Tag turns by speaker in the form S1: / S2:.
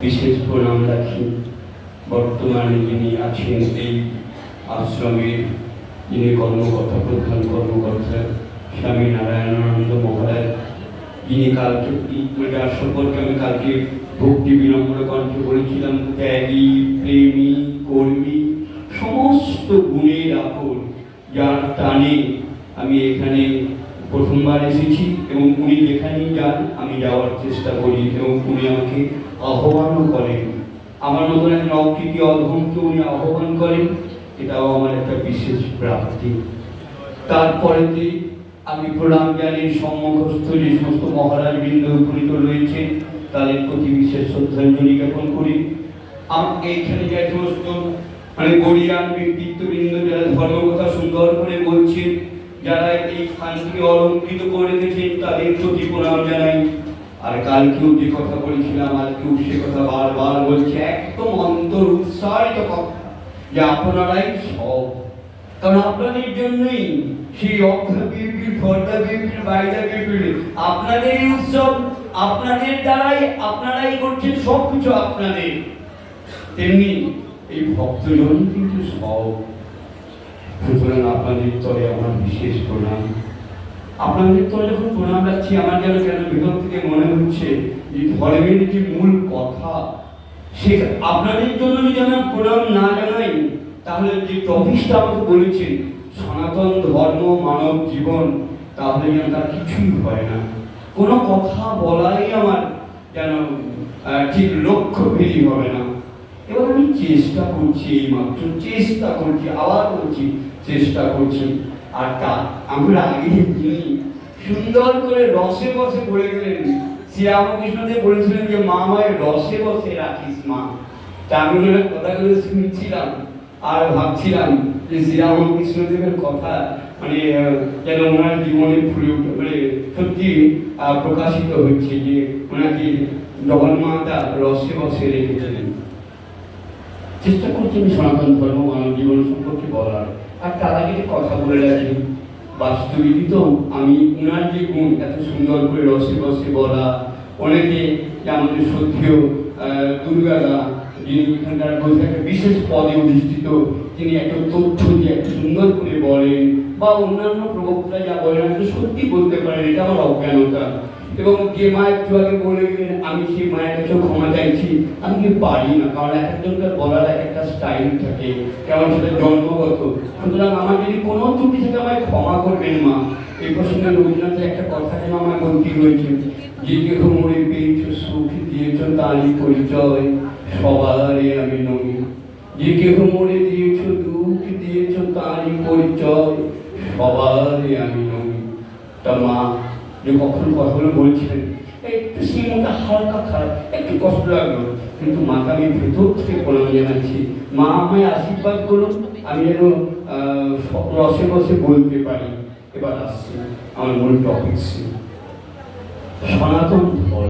S1: বিশেষ প্রণাম রাখি বর্তমানে যিনি আছেন এই আশ্রমের যিনি কর্মকর্তা প্রধান কর্মকর্তা স্বামী নারায়ণানন্দ মহারাজ, যিনি কালকে যার সম্পর্কে আমি কালকে ভক্তি বিনম্র কণ্ঠে বলেছিলাম, ত্যাগী, প্রেমী, কর্মী, সমস্ত গুণের আকর যার টানে আমি এখানে প্রথমবার এসেছি এবং উনি যেখানেই যান, আমি যাওয়ার চেষ্টা করি এবং উনি আমাকে আহ্বানও করেন। আমার মতন একজন অকৃতি অধমকে উনি আহ্বান করেন, এটাও আমার একটা বিশেষ প্রাপ্তি। তারপরেতে আমি প্রণাম জ্ঞানী সম্মুখস্থ যে সমস্ত মহারাজ বৃন্দ উপনীত রয়েছে, তাদের প্রতি বিশেষ শ্রদ্ধাঞ্জলি জ্ঞাপন করি। আমাকে এইখানে যে সমস্ত মানে গরিয়ান ব্যক্তিত্ববৃন্দ, যারা ধর্মকথা সুন্দর করে বলছেন যারা এই স্থানটিকে অলঙ্কৃত করে রেখেছেন তাদের প্রতি প্রণাম জানাই। আর কালকেও যে কথা বলেছিলাম, আজকেও সে কথা বারবার বলছে, একদম অন্তর উৎসাহিত কথা, যে আপনারাই সব। কারণ আপনাদের জন্যই সেই অক্ষা বিপির ফর্দা বিপির বাইদা বিপির আপনাদের এই উৎসব, আপনাদের দ্বারাই আপনারাই করছেন সব কিছু আপনাদের। তেমনি এই ভক্তজন কিন্তু সব। সুতরাং আপনাদের তরে আমার বিশেষ প্রণাম। আপনাদের তরে যখন প্রণাম রাখছি, আমার যেন কেন ভিতর থেকে মনে হচ্ছে যে ধর্মের যে মূল কথা, সে আপনাদের জন্য যদি আমরা প্রণাম না জানাই, তাহলে যে টপিকটা আমাকে বলেছেন, সনাতন ধর্ম মানব জীবন, তাহলে যেন তার কিছুই হয় না। কোনো কথা বলাই আমার যেন ঠিক লক্ষ্য ভেদি হবে না। এবার আমি চেষ্টা করছি, এই মাত্র চেষ্টা করছি, আবার করছি চেষ্টা করছি। আর তা আমরা আগে সুন্দর করে রসে বসে বলে গেলেন। শ্রীরামকৃষ্ণদেব বলেছিলেন যে, মা মায়ের রসে বসে রাখিস, মা। তা আমি ওনার কথাগুলো শুনছিলাম আর ভাবছিলাম যে, শ্রীরামকৃষ্ণদেবের কথা মানে যেন ওনার জীবনে ফুলে উঠে মানে সত্যি প্রকাশিত হচ্ছে যে, ওনাকে জগন্মাতা রসে বসে রেখেছিলেন। চেষ্টা করছি আমি সনাতন ধর্ম, মানব জীবন সম্পর্কে বলার। আর তার আগে কথা বলে রাখি। বাস্তবিকই তো আমি উনার যে গুণ, এত সুন্দর করে রসে রসে বলা, অনেকে আমাদের সত্যিও দুর্গাদা, যিনি এখানকার বলতে একটা বিশেষ পদে অধিষ্ঠিত, তিনি একটা তথ্য দিয়ে একটা সুন্দর করে বলেন, বা অন্যান্য প্রবক্তা যা বলেন সত্যি বলতে পারেন, এটা আমার অজ্ঞানতা। এবং যে মা একটু আগে বলে গেলেন, আমি সেই মায়ের কাছে ক্ষমা চাইছি। আমি কি পারি না? কারণ এক একজনকার বলার এক একটা স্টাইল থাকে। কেমন সেটা জন্মগত। সুতরাং আমার যদি কোনো ত্রুটি থেকে, আমায় ক্ষমা করবেন মা। এই প্রসঙ্গে রবীন্দ্রনাথের একটা কথা যেন আমার বলতে রয়েছে। যে কেহ মরে পেয়েছ সুখ, দিয়েছ তারই পরিচয় সবারই আমি নই। যে কেহ মরে দিয়েছ দুঃখ, দিয়েছ তারই পরিচয় সবারই আমি নই। তা মা যে কখন কথাগুলো বলছিলেন একটু সেই মতো হালকা খারাপ, একটু কষ্ট লাগল। কিন্তু মাকে আমি ভেতর থেকে প্রণাম জানাচ্ছি। মা আমায় আশীর্বাদ করুন, আমি যেন রসে বসে বলতে পারি। এবার আসছি আমার মূল টপিক সনাতন ধর্ম।